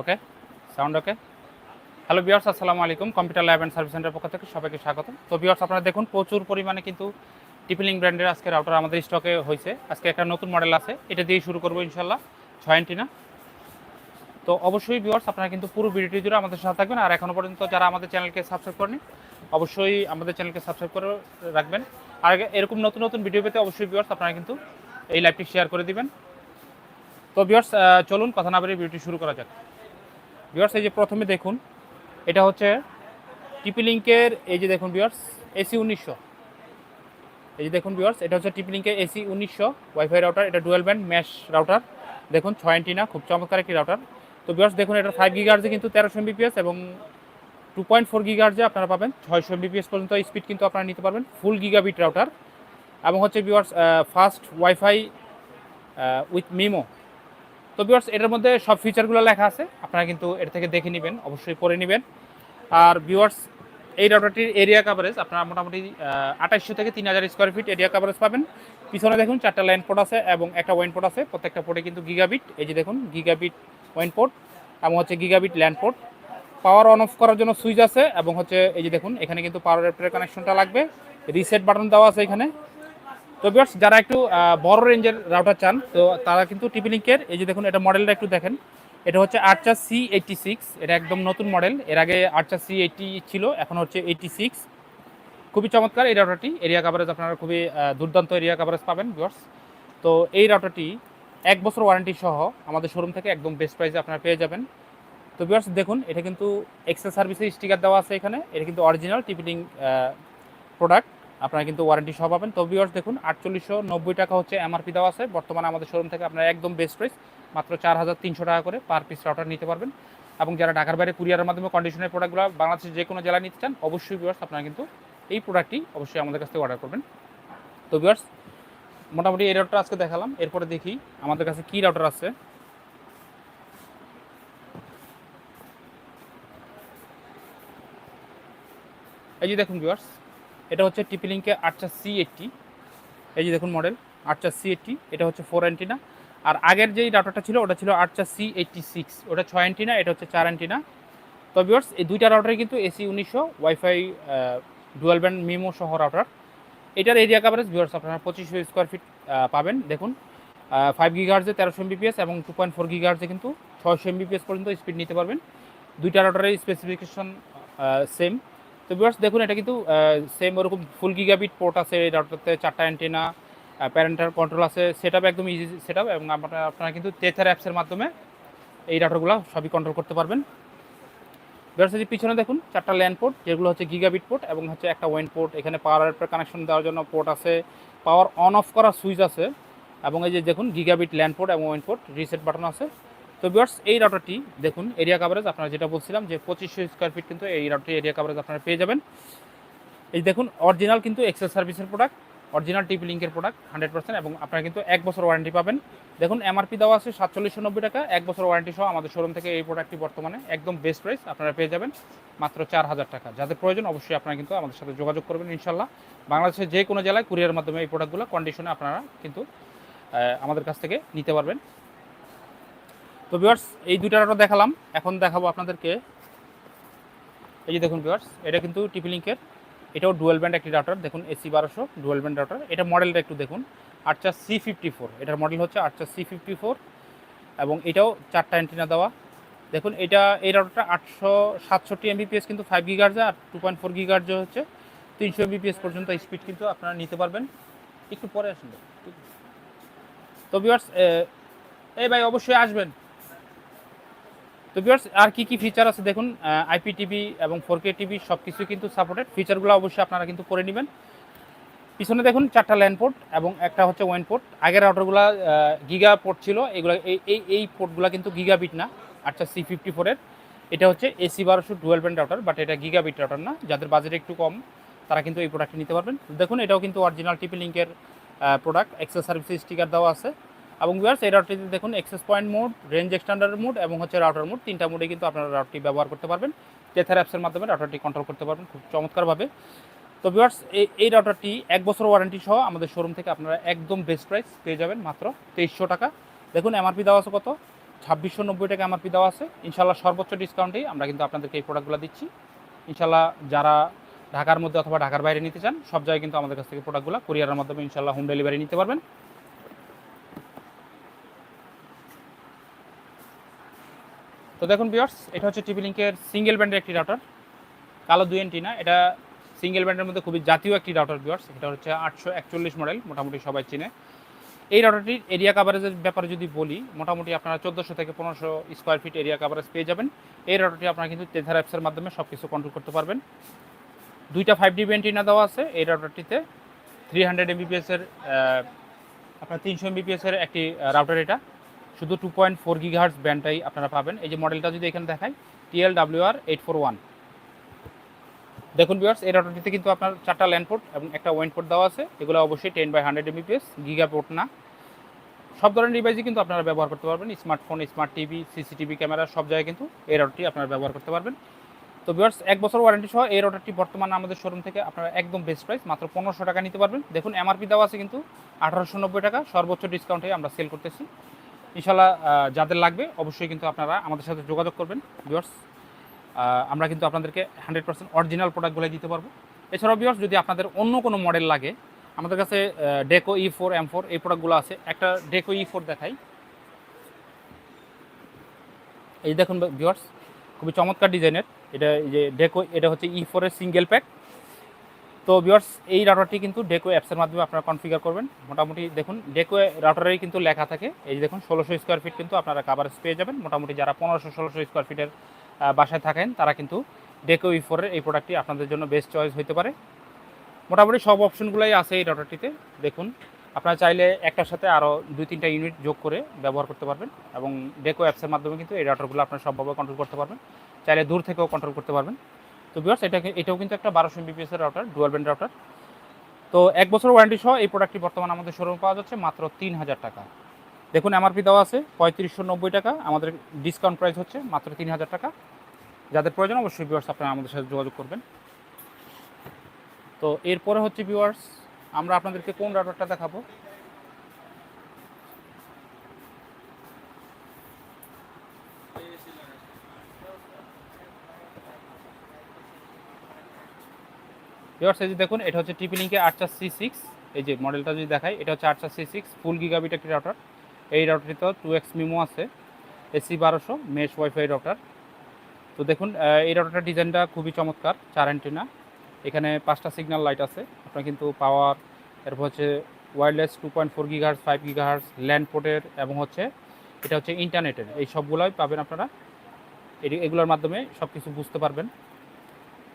ওকে sound okay hello viewers আসসালামু আলাইকুম। Computer lab and service centre পক্ষ থেকে সবাইকে স্বাগত তো বিয়ার্স আপনারা দেখুন, প্রচুর পরিমাণে কিন্তু টিপিলিং ব্র্যান্ডের আজকে রাউটার আমাদের স্টকে হয়েছে। আজকে একটা নতুন মডেল আছে। এটা দিয়েই শুরু করব ইনশাল্লাহ ছয় না? তো অবশ্যই বিয়ার্স আপনারা কিন্তু পুরো ভিডিওটি জুড়ে আমাদের সাথে থাকবেন। আর এখনও পর্যন্ত যারা আমাদের চ্যানেলকে সাবস্ক্রাইব করেনি অবশ্যই আমাদের চ্যানেলকে সাবস্ক্রাইব করে রাখবেন। আর এরকম নতুন নতুন ভিডিও পেতে অবশ্যই বিয়ার্স আপনারা কিন্তু এই লাইভটি শেয়ার করে দিবেন। তো বিয়ার্স চলুন, কথা না বেরিয়ে ভিডিওটি শুরু করা যাক। বিয়ার্স এই যে প্রথমে দেখুন, এটা হচ্ছে টিপি লিঙ্কের এই যে দেখুন বিয়ার্স এসি উনিশশো। এই যে দেখুন বিয়ার্স এটা হচ্ছে টিপি লিঙ্কের এসি উনিশশো ওয়াইফাই রাউটার এটা ডুয়েল ব্যান্ড ম্যাশ রাউটার দেখুন, ছয় না খুব চমৎকার একটি রাউটার তো বিয়ার্স দেখুন, এটা ফাইভ গিগার্জে কিন্তু তেরোশো এমবিপিএস এবং টু পয়েন্ট ফোর গিগার্জে আপনারা পাবেন। ছয়শো এমবিপিএস পর্যন্ত স্পিড কিন্তু আপনারা নিতে পারবেন ফুল গিগাবিট রাউটার এবং হচ্ছে viewers fast WiFi with MIMO তো বিয়ার্স এটার মধ্যে সব ফিচারগুলো লেখা আছে। আপনারা কিন্তু এটা থেকে দেখে নেবেন, অবশ্যই পড়ে নেবেন। আর ভিউয়ার্স এই রাউটারটির এরিয়া কাভারেজ আপনারা মোটামুটি আঠাইশশো থেকে তিন হাজার স্কোয়ার ফিট এরিয়া কাভারেজ পাবেন। পিছনে দেখুন চারটা লাইন পোর্ট আছে এবং একটা ওয়াইন পোর্ট আছে। প্রত্যেকটা পোর্টে কিন্তু গিগাবিট এই যে দেখুন গিগাবিট ওয়াইন পোর্ট এবং হচ্ছে gigabit LAN port power on off করার জন্য সুইচ আছে এবং হচ্ছে, এই যে দেখুন, এখানে কিন্তু পাওয়ার অ্যাডাপ্টারের কানেকশনটা লাগবে। রিসেট বাটন দেওয়া আছে এখানে। তো বিয়ার্স যারা একটু বড় রেঞ্জের রাউটার চান, তো তারা কিন্তু টিপি লিঙ্কের এই যে দেখুন, এটা মডেলটা একটু দেখেন। এটা হচ্ছে আর্চার সি এইটটি সিক্স এটা একদম নতুন মডেল। এর আগে আর্চার সি এইটটি ছিল, এখন হচ্ছে এইটটি সিক্স খুবই চমৎকার এই রাউটারটি এরিয়া কাভারেজ আপনারা খুবই দুর্দান্ত এরিয়া কাভারেজ পাবেন বিয়ার্স তো এই রাউটারটি এক বছর ওয়ারেন্টি সহ আমাদের শোরুম থেকে একদম বেস্ট প্রাইসে আপনারা পেয়ে যাবেন। তো বিয়ার্স দেখুন, এটা কিন্তু এক্সেল সার্ভিসের স্টিকার দেওয়া আছে এখানে। এটা কিন্তু অরিজিনাল টিপিলিং প্রোডাক্ট আপনারা কিন্তু ওয়ারেন্টি সহ পাবেন। তো ভিউয়ার্স দেখুন, আটচল্লিশশো নব্বই টাকা হচ্ছে এমআরপি দেওয়া আছে। বর্তমানে আমাদের শোরুম থেকে আপনারা একদম বেস্ট প্রাইস মাত্র চার হাজার তিনশো টাকা করে পার পিস রাউটার নিতে পারবেন। এবং যারা ঢাকার বাইরে কুরিয়ারের মাধ্যমে কন্ডিশনের প্রোডাক্টগুলো বাংলাদেশের যে কোনো জেলায় নিতে চান, অবশ্যই ভিউয়ার্স আপনারা কিন্তু এই প্রোডাক্টটি অবশ্যই আমাদের কাছ থেকে অর্ডার করবেন। তো ভিউয়ার্স মোটামুটি এই রাউটার আজকে দেখালাম। এরপরে দেখি আমাদের কাছে কী রাউটার আছে। এই যে দেখুন ভিউয়ার্স এটা হচ্ছে টিপি লিঙ্কে আটটা সি এইটটি এই যে দেখুন মডেল আটটা সি এইটটি এটা হচ্ছে ফোর অ্যান্টিনা আর আগের যেই রাউটারটা ছিল, ওটা ছিল আটটা সি এইটটি সিক্স ওটা ছয় অ্যান্টিনা এটা হচ্ছে চার অ্যান্টিনা তো ভিউয়ার্স এই দুইটা রাউটারই কিন্তু এসি উনিশশো ওয়াইফাই ডুয়াল ব্যান্ড মিমো সহ রাউটার এটার এরিয়া কাভারেজ ভিউয়ার্স আপনারা পঁচিশশো স্কোয়ার ফিট পাবেন। দেখুন ফাইভ গিগার্সে তেরোশো এমবিপিএস এবং টু পয়েন্ট ফোর গিগার্সে কিন্তু ছয়শো এমবিপিএস পর্যন্ত স্পিড নিতে পারবেন। দুইটা রাউটারের স্পেসিফিকেশন সেম তো ভিউয়ার্স দেখুন, এটা কিন্তু সেম ওরকম ফুল গিগাবিট পোর্ট আছে, এই রাউটারতে চারটা অ্যান্টেনা প্যারেন্টার কন্ট্রোল আছে সেট একদম ইজি সেট এবং আপনারা আপনারা কিন্তু টেথার অ্যাপসের মাধ্যমে এই রাউটারগুলো সবই কন্ট্রোল করতে পারবেন। ভিউয়ার্স এই পিছনে দেখুন, চারটা ল্যান্ড পোর্ট যেগুলো হচ্ছে গিগাবিট পোর্ট এবং হচ্ছে একটা ওয়েন পোর্ট এখানে পাওয়ার কানেকশন দেওয়ার জন্য পোর্ট আছে পাওয়ার অন অফ করার সুইচ আছে এবং এই যে দেখুন গিগাবিট ল্যান্ড পোর্ট এবং ওয়েন পোর্ট রিসেট বাটন আছে। তো বিয়ার্স এই রাউটারটি দেখুন এরিয়া কাভারেজ আপনারা যেটা বলছিলাম যে পঁচিশশো স্কোয়ার ফিট কিন্তু এই রাউটারটি এরিয়া কাভারেজ আপনারা পেয়ে যাবেন। এই দেখুন অরিজিনাল কিন্তু এক্সেল সার্ভিসের প্রোডাক্ট অরিজিনাল টিপি লিঙ্কের প্রোডাক্ট হান্ড্রেড পার্সেন্ট এবং আপনারা কিন্তু এক বছর ওয়ারেন্টি পাবেন। দেখুন এমআরপি দেওয়া আছে সাতচল্লিশশো নব্বই টাকা, এক বছর ওয়ারেন্টি সহ আমাদের শোরুম থেকে এই প্রোডাক্টটি বর্তমানে একদম বেস্ট প্রাইস আপনারা পেয়ে যাবেন, মাত্র চার হাজার টাকা। যাদের প্রয়োজন অবশ্যই আপনারা কিন্তু আমাদের সাথে যোগাযোগ করবেন ইনশাল্লাহ বাংলাদেশের যে কোনো জেলায় কুরিয়ার মাধ্যমে এই প্রোডাক্টগুলো কন্ডিশনে আপনারা কিন্তু আমাদের কাছ থেকে নিতে পারবেন। তো ভিউয়ার্স এই দুইটা রাউটার দেখালাম। এখন দেখাবো আপনাদেরকে। এই যে দেখুন ভিউয়ার্স এটা কিন্তু টিপি লিঙ্কের এটাও ডুয়েল ব্যান্ড একটি রাউটার দেখুন এসি বারোশো ডুয়েল ব্যান্ড রাউটার এটা মডেলটা একটু দেখুন। আটচা সি ফিফটি ফোর এটার মডেল হচ্ছে আটচা সি ফিফটি ফোর এবং এটাও চারটা অ্যান্টিনা দেওয়া। দেখুন, এটা, এই রাউটারটা আটশো সাতষট্টি এমবিপিএস কিন্তু ফাইভ গিগার্জে আর টু পয়েন্ট ফোর গিগার্জে হচ্ছে। তিনশো এমবিপিএস পর্যন্ত স্পিড কিন্তু আপনারা নিতে পারবেন। একটু পরে আসুন। তো ভিউয়ার্স এই ভাই অবশ্যই আসবেন। তো ভিউয়ার্স আর কি কি ফিচার আছে দেখুন আইপি টিভি এবং ফোর কে টিভি সব কিছু কিন্তু সাপোর্টেড ফিচারগুলো অবশ্যই আপনারা কিন্তু করে নেবেন। পিছনে দেখুন চারটা ল্যান্ড পোর্ট এবং একটা হচ্ছে ওয়েন পোর্ট আগের রাউটারগুলো গিগা পোর্ট ছিল, এগুলো, এই এই পোর্টগুলো কিন্তু গিগাবিট না আচ্ছা সি ফিফটি ফোরের এটা হচ্ছে এসি বারোশো ডুয়েল ব্যান্ড রাউটার বাট এটা গিগাবিট রাউটার না, যাদের বাজেট একটু কম, তারা কিন্তু এই প্রোডাক্টটি নিতে পারবেন। দেখুন, এটাও কিন্তু অরিজিনাল টিপি লিঙ্কের প্রোডাক্ট এক্সেস সার্ভিস স্টিকার দেওয়া আছে। এবং ভিউয়ার্স এই রাউটারটিতে দেখুন access point mode range extender mode এবং হচ্ছে রাউটার মোড তিনটা মোডে কিন্তু আপনারা রাউটারটি ব্যবহার করতে পারবেন। টেথার অ্যাপসের মাধ্যমে রাউটারটি কন্ট্রোল করতে পারবেন খুব চমৎকারভাবে। তো ভিউয়ার্স এই এই রাউটারটি এক বছর ওয়ারেন্টি সহ আমাদের শোরুম থেকে আপনারা একদম বেস্ট প্রাইস পেয়ে যাবেন মাত্র তেইশশো টাকা। দেখুন এমআরপি দেওয়া আছে কত? ছাব্বিশশো নব্বই টাকা এমআরপি দেওয়া আছে। ইনশাল্লাহ সর্বোচ্চ ডিসকাউন্টেই আমরা কিন্তু আপনাদেরকে এই প্রোডাক্টগুলো দিচ্ছি। ইনশাল্লাহ যারা ঢাকার মধ্যে অথবা ঢাকার বাইরে নিতে চান, সব জায়গায় কিন্তু আমাদের কাছ থেকে প্রোডাক্টগুলো কুরিয়ারের মাধ্যমে ইনশাল্লাহ হোম ডেলিভারি নিতে পারবেন। তো দেখুন বিয়ার্স এটা হচ্ছে টিভি লিঙ্কের সিঙ্গেল ব্যান্ডের একটি রাউটার কালো দুই এনটি না এটা সিঙ্গেল ব্যান্ডের মধ্যে খুবই জাতীয় একটি রাউটার বিয়ার্স এটা হচ্ছে আটশো একচল্লিশ মডেল মোটামুটি সবাই চিনে। এই রাউটারটির এরিয়া কাভারেজের ব্যাপারে যদি বলি, মোটামুটি আপনারা চোদ্দোশো থেকে পনেরোশো স্কোয়ার ফিট এরিয়া কাভারেজ পেয়ে যাবেন। এই রাউটারটি আপনারা কিন্তু টেথার অ্যাপসের মাধ্যমে সব কিছু কন্ট্রোল করতে পারবেন। দুইটা ফাইভ ডি অ্যান্টিনা দেওয়া আছে এই রাউটারটিতে থ্রি হান্ড্রেড এমবিপিএসের আপনার তিনশো এমবিপিএসের একটি রাউটার এটা। শুধু টু পয়েন্ট ফোর গিগাহার্স ব্যান্ডটাই আপনারা পাবেন। এই যে মডেলটা যদি এখানে দেখাই TL W R eight four one দেখুন বিয়ার্স এই রাউটারটিতে কিন্তু আপনার চারটা ল্যান্ড পোর্ট এবং একটা ওয়েন পোর্ট দেওয়া আছে। এগুলো অবশ্যই ten by hundred Mbps giga port না। সব ধরনের ডিভাইসই কিন্তু আপনারা ব্যবহার করতে পারবেন। Smartphone smart TV CCTV camera সব জায়গায় কিন্তু এই রাউটারটি আপনারা ব্যবহার করতে পারবেন। তো বিয়ার্স এক বছর ওয়ারেন্টি সহ এই রাউটারটি বর্তমানে আমাদের শোরুম থেকে আপনারা একদম বেস্ট প্রাইস মাত্র পনেরোশো টাকা নিতে পারবেন। দেখুন এমআরপি দেওয়া আছে কিন্তু আঠারোশো নব্বই টাকা। সর্বোচ্চ ডিসকাউন্টে আমরা সেল করতেছি। ইনশাল্লাহ যাদের লাগবে অবশ্যই কিন্তু আপনারা আমাদের সাথে যোগাযোগ করবেন ভিউয়ার্স আমরা কিন্তু আপনাদেরকে হান্ড্রেড পার্সেন্ট অরিজিনাল প্রোডাক্টগুলো দিতে পারব। এছাড়াও ভিউয়ার্স যদি আপনাদের অন্য কোনো মডেল লাগে, আমাদের কাছে Deco E four M four এই প্রোডাক্টগুলো আছে। একটা ডেকো ই ফোর দেখাই। এই দেখুন ভিউয়ার্স খুবই চমৎকার ডিজাইনের এটা এই যে ডেকো এটা হচ্ছে ই ফোরের সিঙ্গেল প্যাক তো বিয়ার্স এই রাউটারটি কিন্তু ডেকো অ্যাপসের মাধ্যমে আপনারা কনফিগার করবেন। মোটামুটি দেখুন ডেকো রাউটারেই কিন্তু লেখা থাকে। এই যে দেখুন, ষোলোশো স্কোয়ার ফিট কিন্তু আপনারা কাভারেজ পেয়ে যাবেন। মোটামুটি যারা পনেরোশো, ষোলোশো স্কোয়ার ফিটের বাসায় থাকেন, তারা কিন্তু ডেকো ই ফোরের এই প্রোডাক্টটি আপনাদের জন্য বেস্ট চয়েস হতে পারে। মোটামুটি সব অপশনগুলোই আছে এই রাউটারটিতে দেখুন, আপনারা চাইলে একটার সাথে আরও দুই, তিনটা ইউনিট যোগ করে ব্যবহার করতে পারবেন এবং ডেকো অ্যাপসের মাধ্যমে কিন্তু এই রাউটারগুলো আপনারা সবভাবে কন্ট্রোল করতে পারবেন। চাইলে দূর থেকেও কন্ট্রোল করতে পারবেন। তো বিয়ার্স এটা এটাও কিন্তু একটা বারোশো এমবিপিএস এর রাউটার ডুয়াল ব্যান্ড রাউটার তো এক বছর ওয়ারেন্টি সহ এই প্রোডাক্টটি বর্তমানে আমাদের শোরুমে পাওয়া যাচ্ছে মাত্র তিন হাজার টাকা। দেখুন এমআরপি দেওয়া আছে পঁয়ত্রিশশো নব্বই টাকা। আমাদের ডিসকাউন্ট প্রাইস হচ্ছে মাত্র তিন হাজার টাকা। যাদের প্রয়োজন অবশ্যই ভিউয়ার্স আপনারা আমাদের সাথে যোগাযোগ করবেন। তো এরপরে হচ্ছে ভিউয়ার্স আমরা আপনাদেরকে কোন রাউটারটা দেখাবো? এই যে দেখুন, এটা হচ্ছে টিপি লিঙ্কে সি সিক্স এই যে মডেলটা যদি দেখাই, এটা হচ্ছে আটটা সি সিক্স ফুল গিগাবিট একটি রাউটার এই রাউটারটিতে টু এক্স মিমো আছে এসি বারোশো মেশ ওয়াইফাই রাউটার তো দেখুন এই রাউটারটার ডিজাইনটা খুবই চমৎকার, চার অ্যান্টিনা এখানে পাঁচটা সিগন্যাল লাইট আছে, আপনার কিন্তু পাওয়ার এরপর হচ্ছে wireless two point four gigahertz five gigahertz LAN পোর্টের এবং হচ্ছে, এটা হচ্ছে ইন্টারনেটের এই সবগুলোই পাবেন আপনারা। এগুলোর মাধ্যমে সব কিছু বুঝতে পারবেন।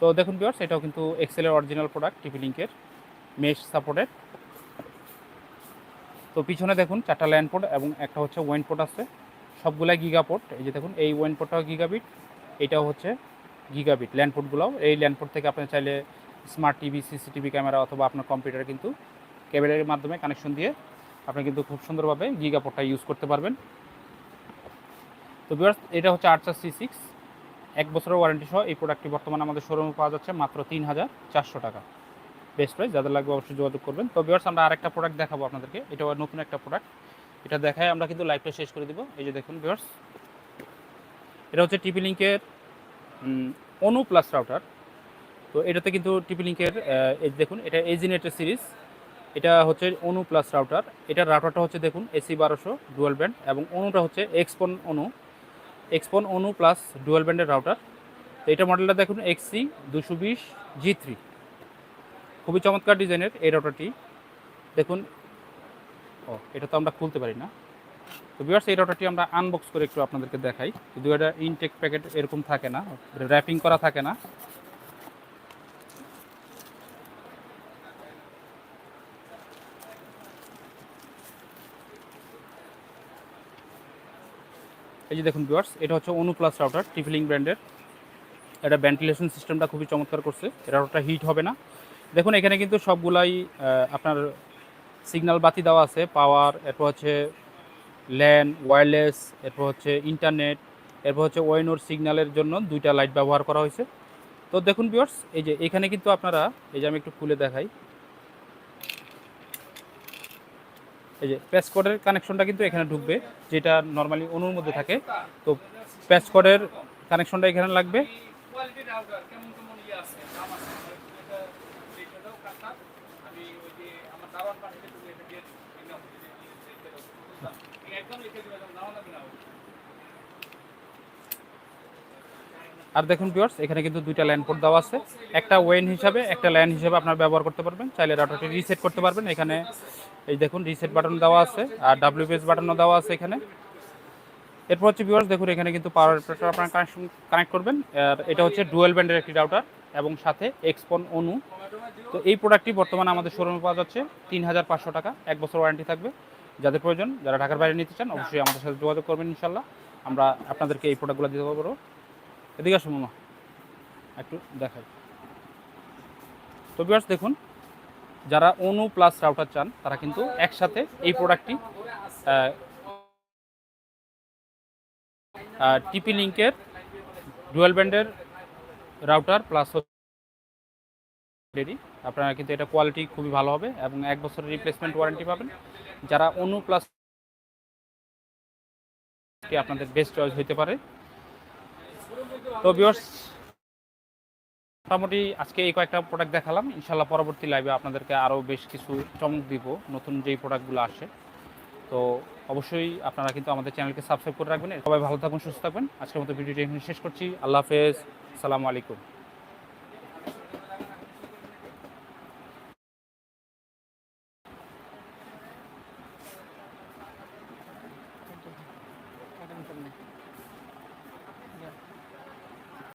তো দেখুন বিয়ার্স এটাও কিন্তু এক্সেলের অরিজিনাল প্রোডাক্ট টিপি লিঙ্কের মেশ সাপোর্টেড তো পিছনে দেখুন চারটা ল্যান্ড পোর্ট এবং একটা হচ্ছে ওয়েন পোর্ট আছে। সবগুলাই গিগা পোর্ট এই যে দেখুন, এই ওয়েন পোর্টটাও গিগাবিট এটাও হচ্ছে গিগাবিট ল্যান্ড পোর্টগুলোও এই ল্যান্ড পোর্ট থেকে আপনি চাইলে স্মার্ট টিভি সিসিটিভি ক্যামেরা অথবা আপনার কম্পিউটারে কিন্তু কেবলের মাধ্যমে কানেকশন দিয়ে আপনি কিন্তু খুব সুন্দরভাবে গিগা পোর্টটা ইউজ করতে পারবেন। তো বিয়ার্স এটা হচ্ছে আট চার সি সিক্স এক বছরের ওয়ারেন্টি সহ এই প্রোডাক্টটি বর্তমানে আমাদের শোরুমে পাওয়া যাচ্ছে মাত্র তিন হাজার চারশো টাকা। বেস্ট প্রাইস যাদের লাগবে অবশ্যই যোগাযোগ করবেন। তো বিয়ার্স আমরা আরেকটা প্রোডাক্ট দেখাবো আপনাদেরকে। এটা নতুন একটা প্রোডাক্ট এটা দেখায় আমরা কিন্তু লাইভটা শেষ করে দিব। এই যে দেখুন বিয়ার্স এটা হচ্ছে টিপি লিঙ্কের অনু প্লাস রাউটার তো এটাতে কিন্তু টিপি লিঙ্কের দেখুন, এটা এজিনেটের সিরিজ এটা হচ্ছে অনু প্লাস রাউটার এটার রাউটারটা হচ্ছে দেখুন এসি বারোশো ডুয়াল ব্যান্ড এবং অনুটা হচ্ছে XPON ONU XPON ONU plus dual ব্যান্ডের রাউটার তো এটা মডেলটা দেখুন এক্সি দুশো বিশ জি থ্রি খুবই চমৎকার ডিজাইনের এই রাউটারটি দেখুন, ও, এটা তো আমরা খুলতে পারি না। তো বিয়ার্স এই রাউটারটি আমরা আনবক্স করে একটু আপনাদেরকে দেখাই। যদিও এটা ইনটেক প্যাকেট এরকম থাকে না র্যাপিং করা থাকে না এই যে দেখুন ভিউয়ার্স এটা হচ্ছে অনু প্লাস রাউটার টিফলিং ব্র্যান্ডের এটা ভেন্টিলেশন সিস্টেমটা খুবই চমৎকার করছে। রাউটারটা হিট হবে না। দেখুন, এখানে কিন্তু সবগুলাই আপনার সিগন্যাল বাতি দেওয়া আছে পাওয়ার এরপর হচ্ছে ল্যান ওয়্যারলেস এরপর হচ্ছে ইন্টারনেট এরপর হচ্ছে ওয়েনোর সিগন্যালের জন্য দুইটা লাইট ব্যবহার করা হয়েছে। তো দেখুন ভিউয়ার্স এই যে এখানে কিন্তু আপনারা, এই যে আমি একটু খুলে দেখাই এই যে প্যাসকোডের কানেকশনটা কিন্তু এখানে ঢুকবে, যেটা নর্মালি অনুর মধ্যে থাকে। তো প্যাসকোডের কানেকশনটা এখানে লাগবে রাউটার কেমন কেমন ইয়ে আছে দাম আছে এটা এইটাও কাটা আমি ওই যে আমার দাওয়ার পাঠিয়ে তুমি এটা দিয়ে নাও একদম লিখে দিবে দাও না না আর দেখুন ভিউয়ার্স এখানে কিন্তু দুইটা ল্যান্ড পোর্ট দেওয়া আছে। একটা ওয়েন হিসাবে, একটা ল্যান্ড হিসাবে আপনার ব্যবহার করতে পারবেন। চাইলে রাউটারটি রিসেট করতে পারবেন। এখানে এই দেখুন রিসেট বাটন দেওয়া আছে আর ডাব্লিউপিএস বাটনও দেওয়া আছে এখানে। এরপর হচ্ছে ভিউয়ার্স দেখুন, এখানে কিন্তু পাওয়ার অপারেটর আপনার কানেকশন কানেক্ট করবেন। আর এটা হচ্ছে ডুয়েল ব্যান্ডের একটি রাউটার এবং সাথে এক্সপন অনু তো এই প্রোডাক্টটি বর্তমানে আমাদের শোরুমে পাওয়া যাচ্ছে তিন হাজার পাঁচশো টাকা। এক বছর ওয়ারেন্টি থাকবে। যাদের প্রয়োজন, যারা ঢাকার বাইরে নিতে চান, অবশ্যই আমাদের সাথে যোগাযোগ করবেন ইনশাল্লাহ আমরা আপনাদেরকে এই প্রোডাক্টগুলো দিতে পারব। এদিকে আসুন মামা। একটু দেখাই। তো বিয়ার্স দেখুন, যারা অনু প্লাস রাউটার চান, তারা কিন্তু একসাথে এই প্রোডাক্টটি টিপি লিঙ্কের ডুয়েল ব্যান্ডের রাউটার প্লাস রেডি আপনারা কিন্তু এটা কোয়ালিটি খুবই ভালো হবে এবং এক বছরের রিপ্লেসমেন্ট ওয়ারেন্টি পাবেন। যারা অনু প্লাস আপনাদের বেস্ট চয়েস হতে পারে তো বিয়ার্স মোটামুটি আজকে এই কয়েকটা প্রোডাক্ট দেখালাম। ইনশাল্লাহ পরবর্তী লাইভে আপনাদেরকে আরও বেশ কিছু চমক দিব, নতুন যেই প্রোডাক্টগুলো আসে। তো অবশ্যই আপনারা কিন্তু আমাদের চ্যানেলকে সাবস্ক্রাইব করে রাখবেন। সবাই ভালো থাকুন, সুস্থ থাকবেন আজকের মতো ভিডিওটি এখানে শেষ করছি। আল্লাহ হাফেজ। সালামু আলাইকুম।